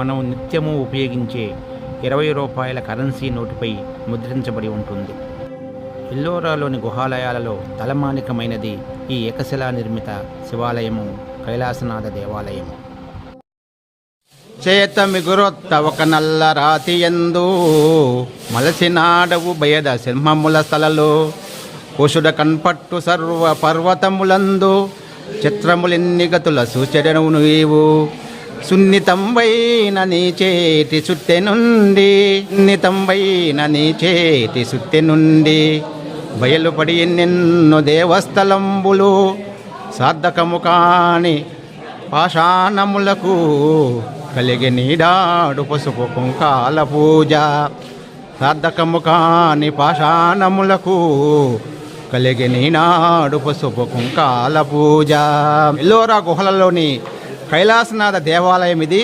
మనం నిత్యము ఉపయోగించే ఇరవై రూపాయల కరెన్సీ నోటుపై ముద్రించబడి ఉంటుంది. ఎల్లోరాలోని గుహాలయాలలో తలమానికమైనది ఈ ఏకశిలా నిర్మిత శివాలయము కైలాసనాథ దేవాలయము. చేత మిగురొత్త ఒక నల్ల రాతి ఎందు మలసినాడవు భయద సింహముల స్థలలో. కుషుడ కన్పట్టు సర్వ పర్వతములందు చిత్రములెన్ని గతుల సూచనవు నీవు. సున్నితంబైన నీ చేతి సుట్టె నుండి సున్నితంబైన నీ చేతి సుట్టె నుండి బయలుపడి నిన్ను దేవస్థలంబులు సార్థకము కాని పాషాణములకు కలిగి నీడాడు పసుపు కుంకాల పూజ. సార్థకము కాని పాషాణములకు కలిగి నీనాడు పసుపు కుంకాల పూజ. ఎల్లోరా గుహలలోని కైలాసనాథ దేవాలయం ఇది